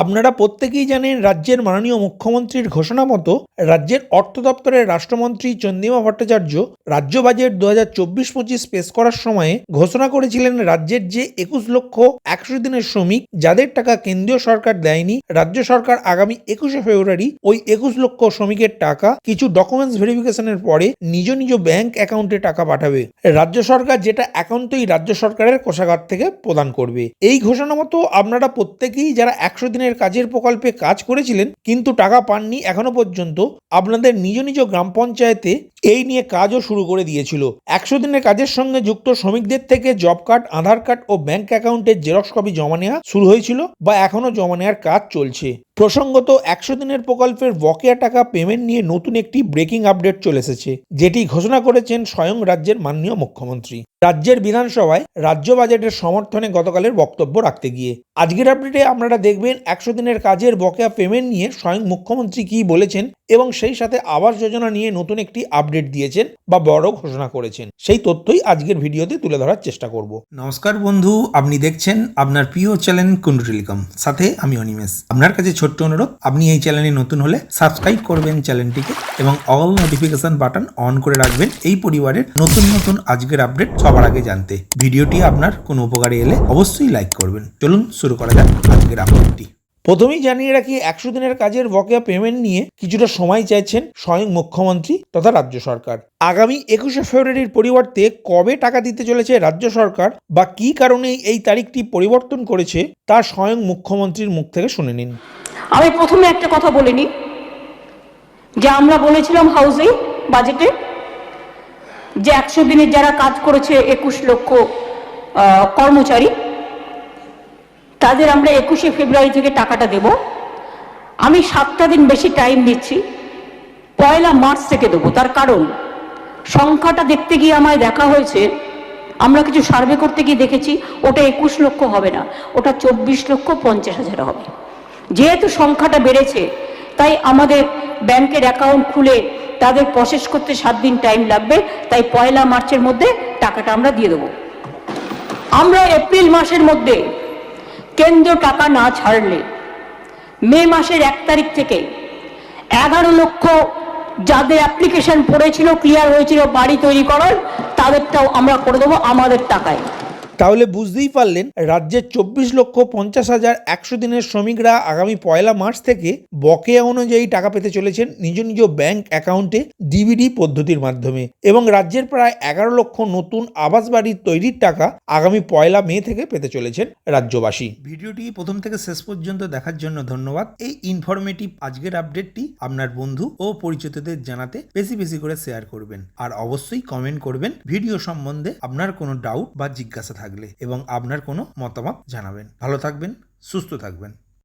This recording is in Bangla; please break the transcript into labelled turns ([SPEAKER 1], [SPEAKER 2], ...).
[SPEAKER 1] আপনারা প্রত্যেকেই জানেন রাজ্যের মাননীয় মুখ্যমন্ত্রীর ঘোষণা মতো রাজ্যের অর্থ দপ্তরের রাষ্ট্রমন্ত্রী চন্দ্রিমা ভট্টাচার্য রাজ্য বাজেট দু হাজার চব্বিশ পঁচিশ পেশ করার সময়ে ঘোষণা করেছিলেন রাজ্যের যে একুশ লক্ষ একশো দিনের শ্রমিক যাদের টাকা কেন্দ্রীয় সরকার দেয়নি, রাজ্য সরকার আগামী একুশে ফেব্রুয়ারি ওই একুশ লক্ষ শ্রমিকের টাকা কিছু ডকুমেন্টস ভেরিফিকেশনের পরে নিজ নিজ ব্যাংক অ্যাকাউন্টে টাকা পাঠাবে। রাজ্য সরকার যেটা একান্তই রাজ্য সরকারের কোষাগার থেকে প্রদান করবে। এই ঘোষণা মতো আপনারা প্রত্যেকেই যারা একশো দিনের কাজের প্রকল্পে কাজ করেছিলেন, কিন্তু টাকা পাননি এখনও পর্যন্ত। আপনাদের নিজ নিজ গ্রাম পঞ্চায়েতে এই নিয়ে কাজও শুরু করে দিয়েছিল। একশো দিনের কাজের সঙ্গে যুক্ত শ্রমিকদের থেকে জব কার্ড, আধার কার্ড ও ব্যাংক অ্যাকাউন্টের জেরক্স কপি জমা নেওয়া শুরু হয়েছিল বা এখনও জমা নেওয়ার কাজ চলছে। প্রসঙ্গত, একশো দিনের প্রকল্পের বকেয়া টাকা পেমেন্ট নিয়ে নতুন একটি ব্রেকিং আপডেট চলে এসেছে, যেটি ঘোষণা করেছেন স্বয়ং রাজ্যের মাননীয় মুখ্যমন্ত্রী। রাজ্যের বিধানসভায় রাজ্য বাজেটের সমর্থনে গতকালের বক্তব্য রাখতে গিয়ে। আজকের আপডেটে আপনারা দেখবেন, একশো দিনের কাজের বকেয়া পেমেন্ট নিয়ে স্বয়ং মুখ্যমন্ত্রী কি বলেছেন এবং সেই সাথে আবাস যোজনা নিয়ে নতুন একটি আপডেট দিয়েছেন বা বড় ঘোষণা করেছেন। সেই তথ্যই আজকের ভিডিওতে তুলে ধরার চেষ্টা করব। নমস্কার বন্ধু, আপনি দেখছেন আপনার প্রিয় চ্যানেল কুন্ডু টেলিকম। সাথে আমি অনিমেষ। আপনার কাছে ছোট্ট অনুরোধ, আপনি এই চ্যানেলে নতুন হলে সাবস্ক্রাইব করবেন চ্যানেলটিকে এবং অল নোটিফিকেশন বাটন অন করে রাখবেন এই পরিবারের নতুন নতুন আজকের আপডেট সবার আগে জানতে। ভিডিওটি আপনার কোনো উপকারে এলে অবশ্যই লাইক করবেন। চলুন শুরু করা যাক আজকের আপডেটটি প্রথমেই জানিয়ে রাখি, একশো দিনের কাজের বকেয়া পেমেন্ট নিয়ে কিছুটা সময় চাইছেন স্বয়ং মুখ্যমন্ত্রী তথা রাজ্য সরকার। আগামী একুশে ফেব্রুয়ারির পরিবর্তে কবে টাকা দিতে চলেছে রাজ্য সরকার বা কী কারণে এই তারিখটি পরিবর্তন করেছে তা স্বয়ং মুখ্যমন্ত্রীর মুখ থেকে শুনে নিন।
[SPEAKER 2] আমি প্রথমে একটা কথা বলিনি। যে আমরা বলেছিলাম হাউসে বাজেটে যে একশো দিনের যারা কাজ করেছে একুশ লক্ষ কর্মচারী, তাদের আমরা একুশে ফেব্রুয়ারি থেকে টাকাটা দেব। আমি সাতটা দিন বেশি টাইম দিচ্ছি, পয়লা মার্চ থেকে দেবো। তার কারণ, সংখ্যাটা দেখতে গিয়ে আমায় দেখা হয়েছে, আমরা কিছু সার্ভে করতে গিয়ে দেখেছি, ওটা একুশ লক্ষ হবে না, ওটা চব্বিশ লক্ষ পঞ্চাশ হাজার হবে। যেহেতু সংখ্যাটা বেড়েছে, তাই আমাদের ব্যাংকের অ্যাকাউন্ট খুলে তাদের প্রসেস করতে সাত দিন টাইম লাগবে, তাই পয়লা মার্চের মধ্যে টাকাটা আমরা দিয়ে দেবো। আমরা এপ্রিল মাসের মধ্যে কেন্দ্র টাকা না ছাড়লে, মে মাসের এক তারিখ থেকে এগারো লক্ষ যাদের অ্যাপ্লিকেশন পড়েছিল ক্লিয়ার হয়েছিল, বাড়ি তৈরি করার, তাদেরটাও আমরা করে দেবো আমাদের টাকায়।
[SPEAKER 1] তাহলে বুঝতেই পারলেন রাজ্যের চব্বিশ লক্ষ পঞ্চাশ হাজার একশো দিনের শ্রমিকরা আগামী পয়লা মার্চ থেকে বকেয়া অনুযায়ী টাকা পেতে চলেছেন নিজ নিজ ব্যাংক অ্যাকাউন্টে ডিবিডি পদ্ধতির মাধ্যমে এবং রাজ্যের প্রায় এগারো লক্ষ নতুন আবাস বাড়ির তৈরির টাকা আগামী পয়লা মে থেকে পেতে চলেছেন রাজ্যবাসী। ভিডিওটি প্রথম থেকে শেষ পর্যন্ত দেখার জন্য ধন্যবাদ। এই ইনফরমেটিভ আজকের আপডেটটি আপনার বন্ধু ও পরিচিতদের জানাতে বেশি বেশি করে শেয়ার করবেন। আর অবশ্যই কমেন্ট করবেন। ভিডিও সম্বন্ধে আপনার কোনো ডাউট বা জিজ্ঞাসা থাকলে এবং আপনার কোনো মতামত জানাবেন। ভালো থাকবেন সুস্থ থাকবেন।